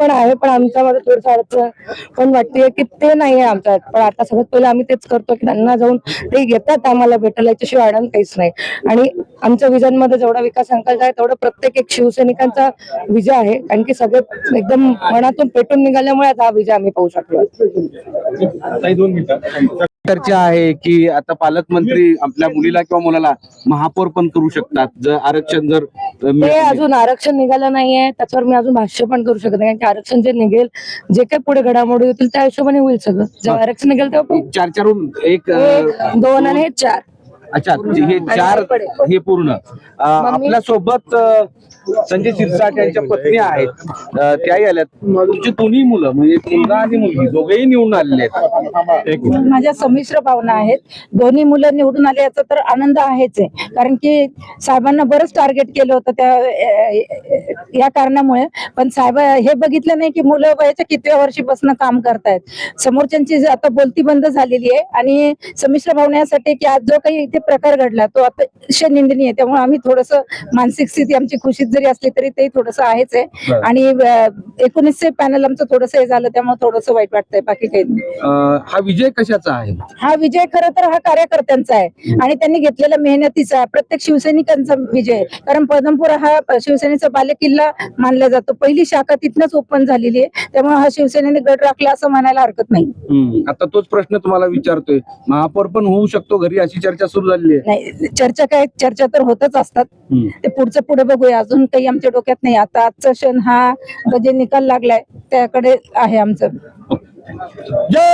पण आहे पण आमच्यामध्ये थोडंसं अडचण पण वाटते की ते नाही आहे आमच्यात पण आता सगळ्यात पहिले आम्ही तेच करतो की त्यांना जाऊन ते येतात आम्हाला भेटायला याच्याशिवाय आडण काहीच नाही. आणि आमच्या विजनमध्ये जेवढा विकास संकल्प आहे तेवढा प्रत्येक एक शिवसैनिकांचा विजय आहे. कारण की सगळे एकदम मनातून पेटून निघाल्यामुळे आज हा विजय आम्ही पाहू शकलो. चर्चा आहे की आता पालकमंत्री आपल्या मुलीला किंवा मुलाला महापौर पण करू शकतात जर आरक्षण जर ते. अजून आरक्षण निघालं नाहीये त्याच्यावर मी अजून भाष्य पण करू शकत नाही कारण की आरक्षण जे निघेल जे काही पुढे घडामोडी होतील त्या हिशोबाने होईल सगळं जेव्हा आरक्षण निघेल तेव्हा. चार चारून एक दोन आणि हे चार अच्छा हे चार हे पूर्ण. अ, आपल्यासोबत अ, संजय शिरसाट यांच्या पत्नी आहेत. अ, त्याही आल्यात. तुमची दोन्ही मुलं म्हणजे मुलगा आणि मुलगी दोघेही निवडून आलेले आहेत. माझ्या संमिश्र भावना आहेत. दोन्ही मुलं निवडून आले याचा तर आनंद आहेच आहे. कारण की साहेबांना बरंच टार्गेट केलं होतं त्या अ, या कारणामुळे. पण साहेब हे बघितलं नाही की मुलं वयाच्या कितव्या वर्षीपासून काम करतायत. समोरच्यांची जी आता बोलती बंद झालेली आहे. आणि संमिश्र भावना यासाठी की आज जो काही इथे प्रकार घडला तो अतिशय निंदनीय आहे त्यामुळे आम्ही थोडस मानसिक स्थिती आमची खुशीत जरी असली तरी ते थोडस आहेच आहे. आणि एकोणीसचे पॅनल आमचं थोडस हे झालं त्यामुळे थोडस वाईट वाटतंय बाकी काही हा विजय कशाचा आहे? हा विजय खर तर हा कार्यकर्त्यांचा आहे. आणि त्यांनी घेतलेला मेहनतीचा प्रत्येक शिवसैनिकांचा विजय आहे. कारण पदमपूर हा शिवसेनेचा बालेकिल्ला मानला जातो. पहिली शाखा तिथनच ओपन झालेली आहे. त्यामुळे हा शिवसेनेने गड राखला असं म्हणायला हरकत नाही. आता तोच प्रश्न तुम्हाला विचारतोय. महापौर पण होऊ शकतो घरी अशी चर्चा सुरू झालेली आहे. नाही चर्चा काय चर्चा तर होतच असतात. हम्म. ते पुढचं पुढे बघूया. अजून काही आमच्या डोक्यात नाही. आता आजचा क्षण हा जे निकाल लागलाय त्याकडे आहे आमचं. जय